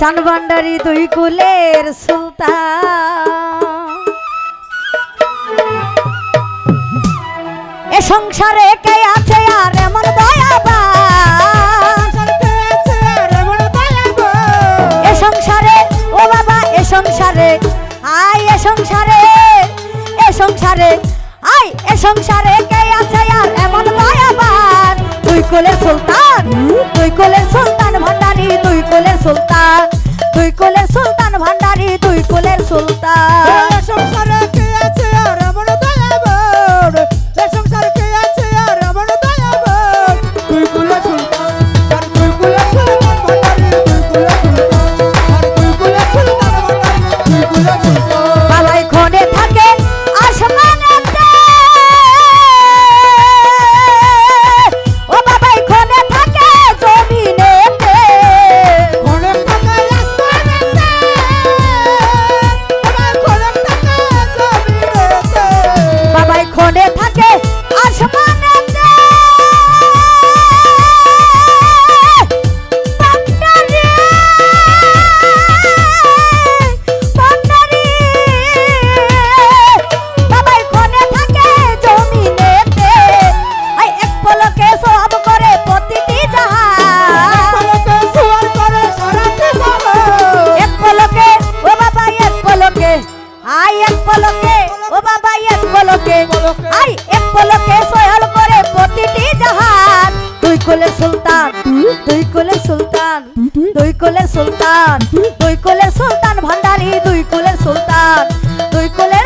চান ভান্ডারি দুই কুলের সুলতান। এ সংসারে কে আছে আর এমন দয়াবান? এ সংসারে, ও বাবা, এ সংসারে আই এ সংসারে এ সংসারে আই এ সংসারে কে আছে আর এমন দয়াবান? তুই কোলের সুলতান তুই কোলের সুলতান। সুলতান তুই কোলের সুলতান ভান্ডারি তুই কোলের সুলতান। পলকে। আই এক পলকে, ও বাবা এক পলকে। আই এক পলকে সহল করে প্রতিটি জাহান তুই কোলে সুলতান তুই কোলে সুলতান তুই কোলে সুলতান তুই কোলে সুলতান ভান্ডারি তুই কোলে সুলতান তুই কোলের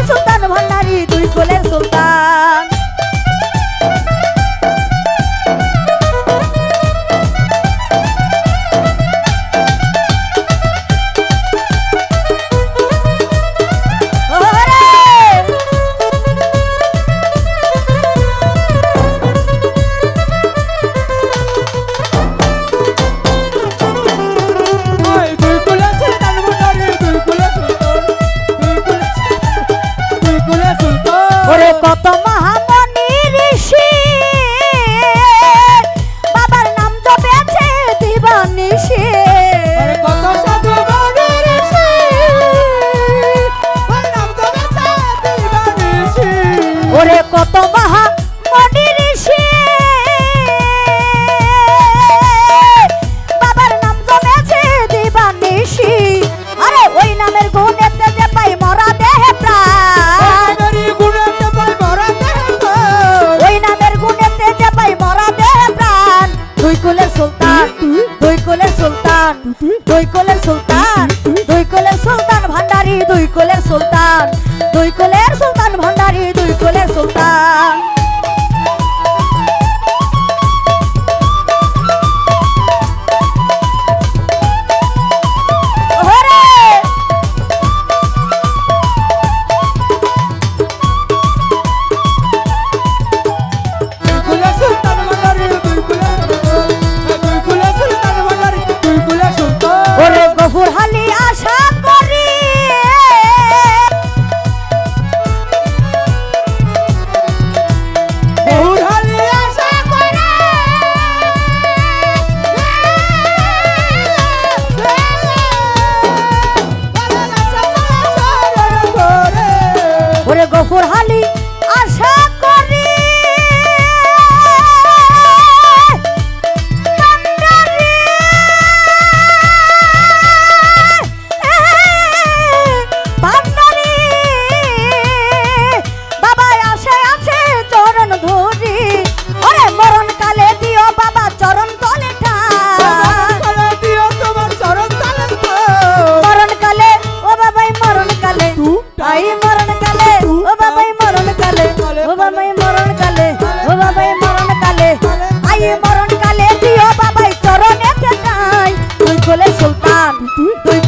ওরে গফুর হালি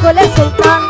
কোলে সুলতান।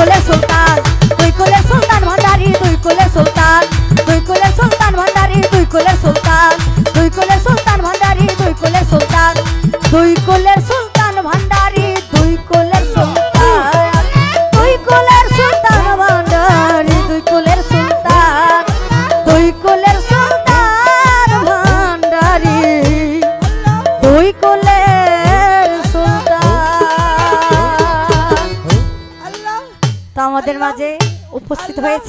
কোলে সুলতান তুই কোলে সুলতান ভান্ডারি তুই কোলে সুলতান তুই কোলে সুলতান ভান্ডারি তুই কোলে সুলতান তুই কোলে মাঝে উপস্থিত হয়েছে।